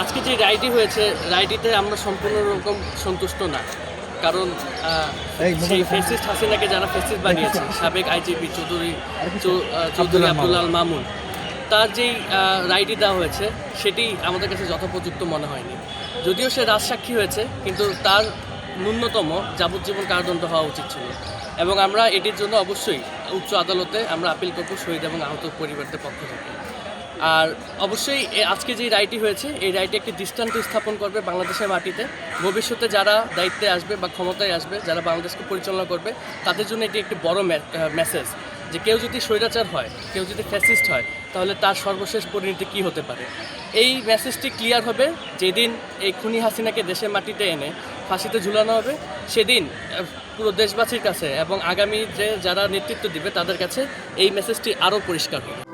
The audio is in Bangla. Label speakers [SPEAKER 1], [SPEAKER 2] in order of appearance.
[SPEAKER 1] আজকে যে রাইডি হয়েছে রাইডিতে আমরা সম্পূর্ণ রকম সন্তুষ্ট না। কারণ সেই ফেসিস্ট হাসিনাকে যারা ফেসিস্ট বানিয়েছে সাবেক আইজিপি চৌধুরী চৌধুরী
[SPEAKER 2] আব্দুল
[SPEAKER 1] আব্দুল আল মামুন। তার যেই রাইডি দেওয়া হয়েছে সেটি আমাদের কাছে যথোপযুক্ত মনে হয়নি। যদিও সে রাজসাক্ষী হয়েছে কিন্তু তার ন্যূনতম যাবজ্জীবন কারাদণ্ড হওয়া উচিত ছিল। এবং আমরা এটির জন্য অবশ্যই উচ্চ আদালতে আমরা আপিল করব শহীদ এবং আহত পরিবারদের পক্ষ থেকে। আর অবশ্যই আজকে যে রায়টি হয়েছে, এই রায়টি একটি দৃষ্টান্ত স্থাপন করবে বাংলাদেশের মাটিতে। ভবিষ্যতে যারা দায়িত্বে আসবে বা ক্ষমতায় আসবে, যারা বাংলাদেশকে পরিচালনা করবে, তাদের জন্য এটি একটি বড় মেসেজ যে কেউ যদি স্বৈরাচার হয়, কেউ যদি ফ্যাসিস্ট হয়, তাহলে তার সর্বশেষ পরিণতি কী হতে পারে? এই মেসেজটি ক্লিয়ার হবে যেদিন এই খুনি হাসিনাকে দেশের মাটিতে এনে ফাঁসিতে ঝুলানো হবে, সেদিন পুরো দেশবাসীর কাছে এবং আগামী যে যারা নেতৃত্ব দিবে তাদের কাছে এই মেসেজটি আরও পরিষ্কার হবে।